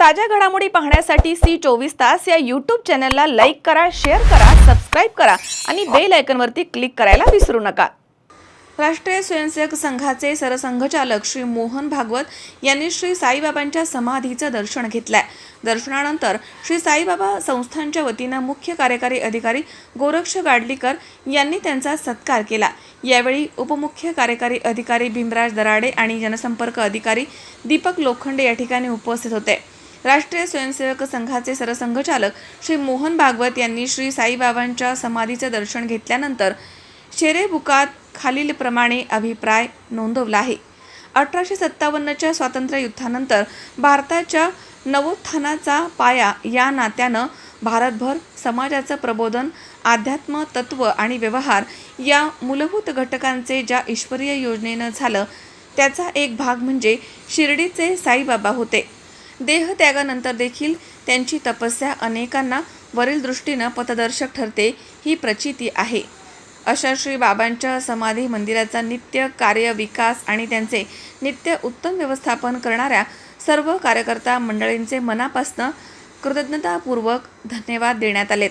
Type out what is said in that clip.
ताज्या घडामोडी पाहण्यासाठी सी चोवीस तास या यूट्यूब चॅनलला लाईक करा शेअर करा सबस्क्राईब करा आणि बेल आयकनवरती क्लिक करायला विसरू नका. राष्ट्रीय स्वयंसेवक संघाचे सरसंघचालक श्री मोहन भागवत यांनी श्री साईबाबांच्या समाधीचं दर्शन घेतलंय. दर्शनानंतर श्री साईबाबा संस्थांच्या वतीनं मुख्य कार्यकारी अधिकारी गोरक्ष गाडलीकर यांनी त्यांचा सत्कार केला. यावेळी उपमुख्य कार्यकारी अधिकारी भीमराज दराडे आणि जनसंपर्क अधिकारी दीपक लोखंडे या ठिकाणी उपस्थित होते. राष्ट्रीय स्वयंसेवक संघाचे सरसंघचालक श्री मोहन भागवत यांनी श्री साईबाबांच्या समाधीचं दर्शन घेतल्यानंतर शेरे बुकात खालीलप्रमाणे अभिप्राय नोंदवला आहे. अठराशे सत्तावन्नच्या स्वातंत्र्य युद्धानंतर भारताच्या नवोत्थानाचा पाया या नात्यानं भारतभर समाजाचं प्रबोधन अध्यात्म तत्व आणि व्यवहार या मूलभूत घटकांचे ज्या ईश्वरीय योजनेनं झालं त्याचा एक भाग म्हणजे शिर्डीचे साईबाबा होते. देहत्यागानंतर देखील त्यांची तपस्या अनेकांना वरील दृष्टीनं पथदर्शक ठरते ही प्रचिती आहे. अशा श्री बाबांच्या समाधी मंदिराचा नित्य कार्य विकास आणि त्यांचे नित्य उत्तम व्यवस्थापन करणाऱ्या सर्व कार्यकर्ता मंडळींचे मनापासनं कृतज्ञतापूर्वक धन्यवाद देण्यात आलेत.